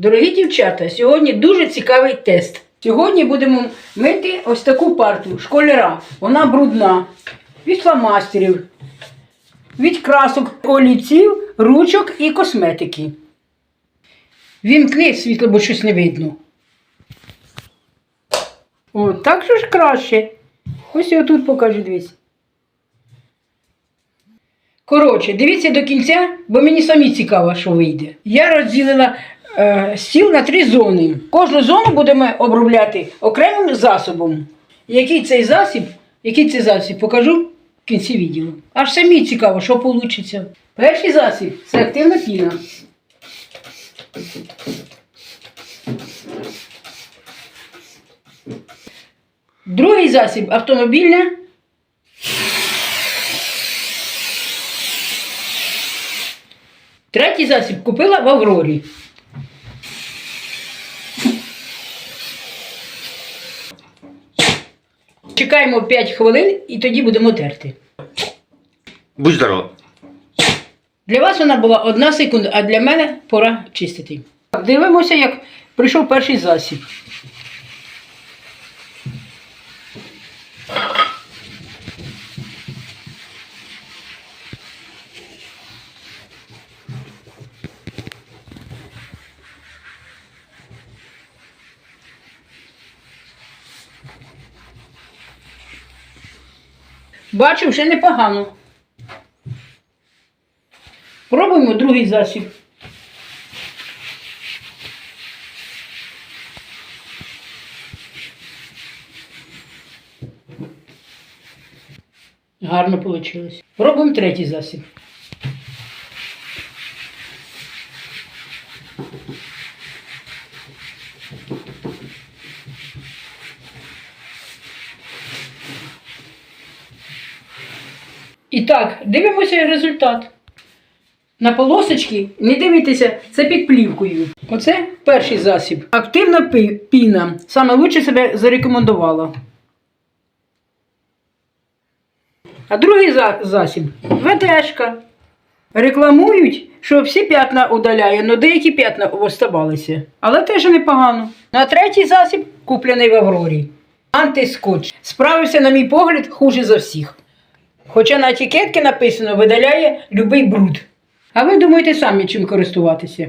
Дорогі дівчата, сьогодні дуже цікавий тест. Сьогодні будемо мити ось таку партію школяра. Вона брудна. Від фломастерів, від красок, олівців, ручок і косметики. Вімкни світло, бо щось не видно. О, так же ж краще. Ось я тут покажу, дивіться. Коротше, дивіться до кінця, бо мені самі цікаво, що вийде. Я розділила е, стіл на три зони. Кожну зону будемо обробляти окремим засобом. Який цей засіб, який це засіб, покажу в кінці відео. Аж самі цікаво, що вийде. Перший засіб це активна піна. Другий засіб автомобільна. Третій засіб купила в Аврорі. Чекаємо 5 хвилин і тоді будемо терти. Будь здорова. Для вас вона була одна секунда, а для мене пора чистити. Дивимося, як прийшов перший засіб. Бачу, вже непогано. Пробуємо другий засіб. Гарно вийшло. Пробуємо третій засіб. І так, дивимося результат. На полосочки не дивіться, це під плівкою. Оце перший засіб. Активна піна. Саме лучше себе зарекомендувала. А другий за- засіб ВДшка. Рекламують, що всі п'ятна удаляє, але деякі п'ятна оставалися. Але теж непогано. На третій засіб куплений в Аврорі. Антискотч. Справився, на мій погляд, хуже за всіх. Хоча на етикетці написано видаляє любий бруд. А ви думаєте самі чим користуватися?